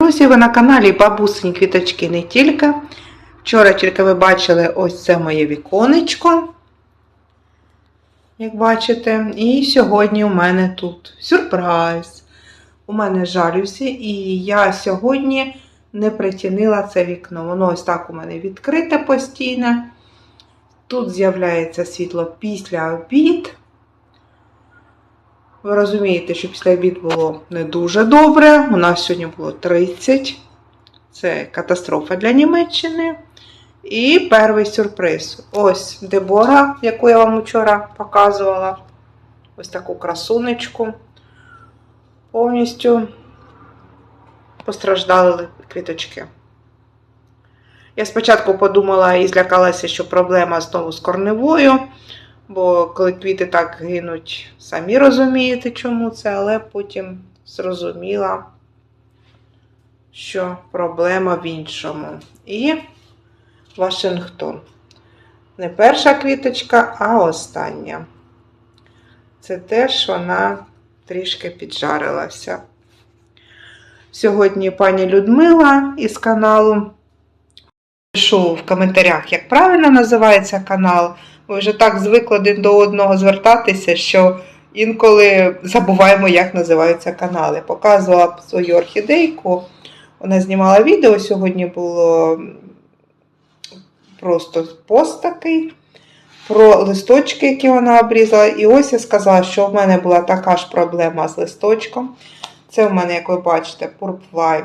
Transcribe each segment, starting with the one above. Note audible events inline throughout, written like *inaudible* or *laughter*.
Друзі, ви на каналі Бабусині квіточки не тільки. Вчора тільки ви бачили ось це моє віконечко. Як бачите, і сьогодні у мене тут сюрприз. У мене жалюзі, і я сьогодні не притінила це вікно. Воно ось так у мене відкрите постійно. Тут з'являється світло після обід. Ви розумієте, що після обід було не дуже добре. У нас сьогодні було 30. Це катастрофа для Німеччини. І перший сюрприз. Ось Дебора, яку я вам вчора показувала. Ось таку красунечку. Повністю постраждали квіточки. Я спочатку подумала і злякалася, що проблема знову з корневою. Бо коли квіти так гинуть, самі розумієте, чому це, але потім зрозуміла, що проблема в іншому. І Вашингтон. Не перша квіточка, а остання. Це теж вона трішки піджарилася. Сьогодні пані Людмила із каналу пишу в коментарях, як правильно називається канал. Ми вже так звикли один до одного звертатися, що інколи забуваємо, як називаються канали. Показувала свою орхідейку. Вона знімала відео. Сьогодні було просто пост такий про листочки, які вона обрізала. І ось я сказала, що в мене була така ж проблема з листочком. Це в мене, як ви бачите, пурпвай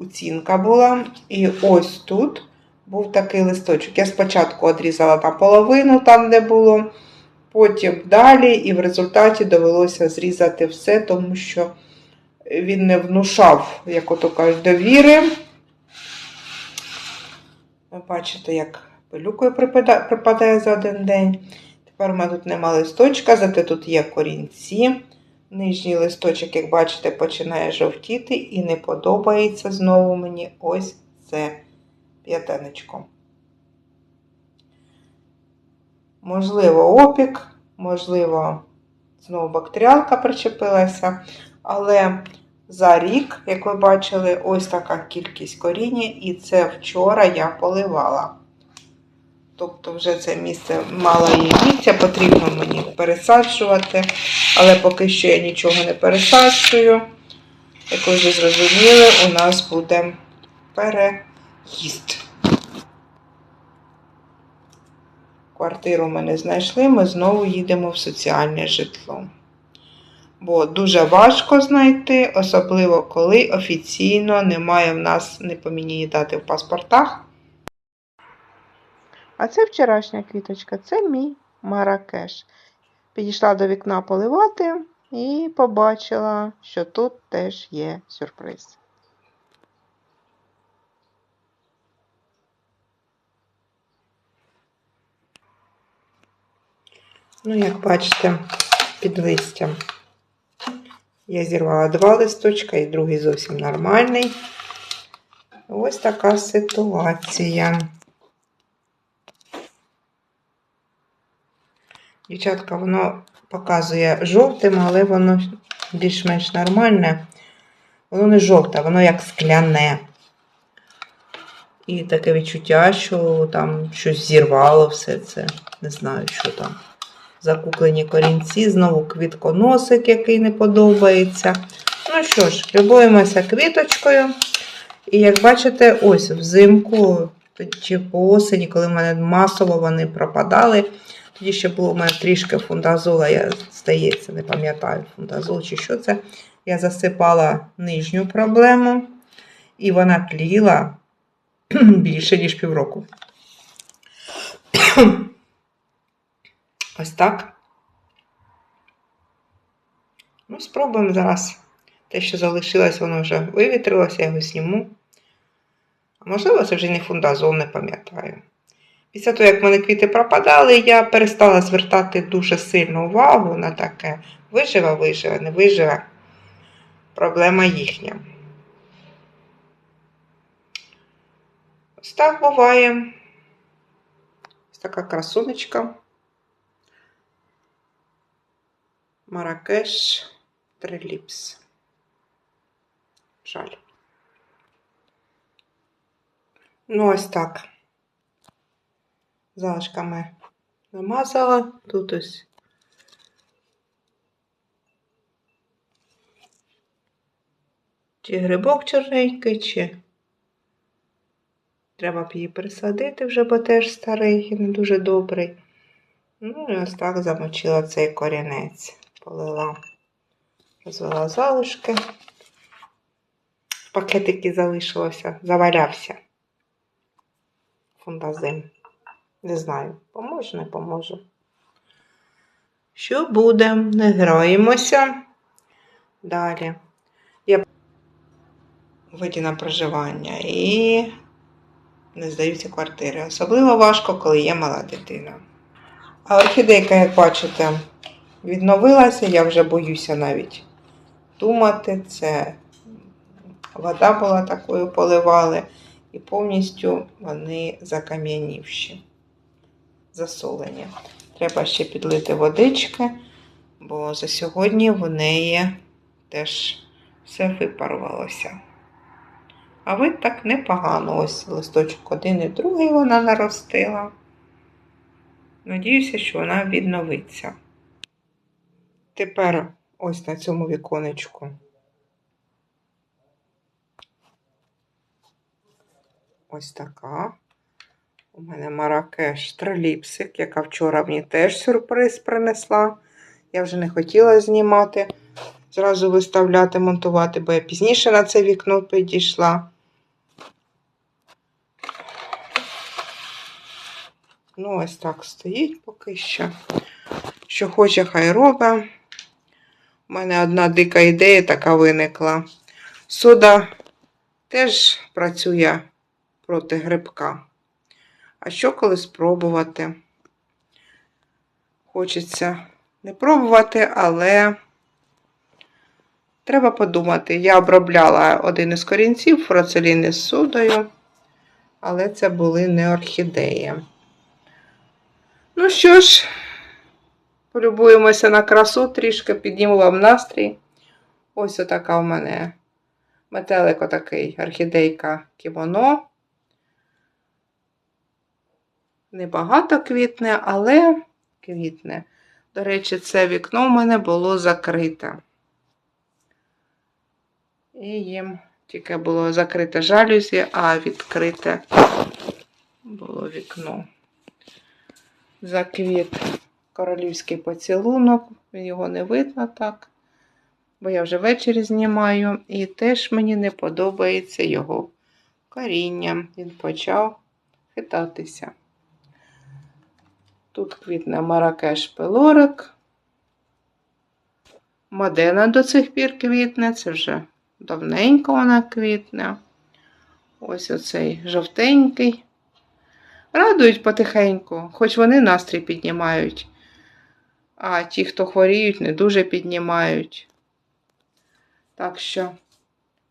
оцінка була. І ось тут був такий листочок. Я спочатку одрізала там половину, там де було, потім далі, і в результаті довелося зрізати все, тому що він не внушав, як ото кажуть, довіри. Ви бачите, як пилюкою припадає за один день. Тепер у мене тут нема листочка, зате тут є корінці. Нижній листочок, як бачите, починає жовтіти і не подобається знову мені ось це п'ятенечко. Можливо, опік, можливо, знову бактеріалка причепилася, але за рік, як ви бачили, ось така кількість коріння, і це вчора я поливала. Тобто, вже це місце мало її місця, потрібно мені пересаджувати, але поки що я нічого не пересаджую. Як ви вже зрозуміли, у нас буде переїзд. Квартиру ми не знайшли, ми знову їдемо в соціальне житло. Бо дуже важко знайти, особливо коли офіційно немає в нас не поміняні дати в паспортах. А це вчорашня квіточка, це мій Маракеш. Підійшла до вікна поливати і побачила, що тут теж є сюрприз. Ну, як бачите, під листям я зірвала два листочка і другий зовсім нормальний. Ось така ситуація. Дівчатка, воно показує жовтим, але воно більш-менш нормальне. Воно не жовте, воно як скляне. І таке відчуття, що там щось зірвало все це. Не знаю, що там. Закуклені корінці, знову квітконосик, який не подобається. Ну що ж, любуємося квіточкою. І як бачите, ось взимку чи по осені, коли в мене масово вони пропадали. Тоді ще було в мене трішки фундазола, я здається, не пам'ятаю, фундазол чи що це. Я засипала нижню проблему, і вона тліла *clears throat* більше, ніж півроку. Ось так. Ну, спробуємо зараз. Те, що залишилось, воно вже вивітрилося, я його зніму. Можливо, це вже не фундазол, не пам'ятаю. Після того, як в мене квіти пропадали, я перестала звертати дуже сильну увагу на таке. Виживе, виживе, не виживе. Проблема їхня. Ось так буває. Ось така красунечка. Маракеш Триліпс. Жаль. Ну, ось так. Залишками намазала. Тут ось. Чи грибок чорненький, чи треба б її присадити вже, бо теж старий і не дуже добрий. Ну, і ось так замочила цей корінець. Полила, розвела залишки. Пакетики залишилося, завалявся. Фундазим. Не знаю, поможе, не поможе. Що буде? Не граємося. Далі. Я виді на проживання і не здаються квартири. Особливо важко, коли є мала дитина. А орхідейка, як бачите, відновилася, я вже боюся навіть думати. Це вода була такою, поливали, і повністю вони закам'янівші, засолені. Треба ще підлити водички, бо за сьогодні в неї теж все випарувалося. А вид так непогано. Ось листочок один і другий вона наростила. Надіюся, що вона відновиться. Тепер ось на цьому віконечку. Ось така. У мене Маракеш триліпсик, яка вчора мені теж сюрприз принесла. Я вже не хотіла знімати, зразу виставляти, монтувати, бо я пізніше на це вікно підійшла. Ну, ось так стоїть поки що. Що хоче, хай робить. У мене одна дика ідея така виникла. Сода теж працює проти грибка. А що коли спробувати? Хочеться не пробувати, але треба подумати. Я обробляла один із корінців фроцеліни з содою, але це були не орхідеї. Ну що ж, полюбуємося на красу, трішки підніму вам настрій. Ось отака у мене метелик отакий, орхідейка кімоно. Небагато квітне, але квітне. До речі, це вікно в мене було закрите. І їм тільки було закрите жалюзі, а відкрите було вікно. Заквіт королівський поцілунок, його не видно так, бо я вже ввечері знімаю, і теж мені не подобається його коріння. Він почав хитатися. Тут квітне Маракеш пелорик. Модена до цих пір квітне, це вже давненько вона квітне. Ось оцей жовтенький. Радують потихеньку, хоч вони настрій піднімають. А ті, хто хворіють, не дуже піднімають. Так що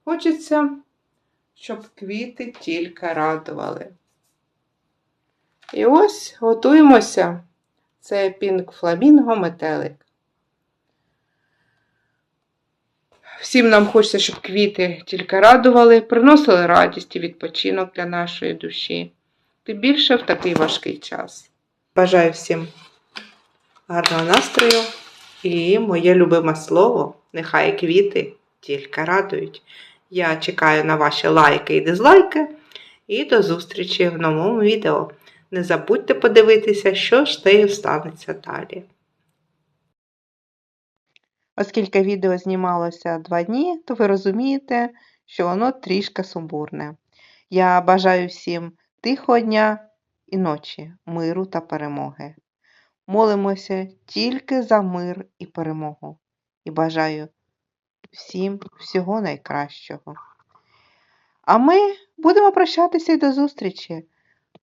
хочеться, щоб квіти тільки радували. І ось готуємося. Це пінк фламінго метелик. Всім нам хочеться, щоб квіти тільки радували, приносили радість і відпочинок для нашої душі. Тим більше в такий важкий час. Бажаю всім гарного настрою і моє любиме слово. Нехай квіти тільки радують. Я чекаю на ваші лайки і дизлайки. І до зустрічі в новому відео. Не забудьте подивитися, що ж тею станеться далі. Оскільки відео знімалося два дні, то ви розумієте, що воно трішки сумбурне. Я бажаю всім тихого дня і ночі, миру та перемоги. Молимося тільки за мир і перемогу. І бажаю всім всього найкращого. А ми будемо прощатися і до зустрічі.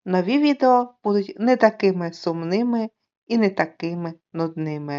Нові відео будуть не такими сумними і не такими нудними.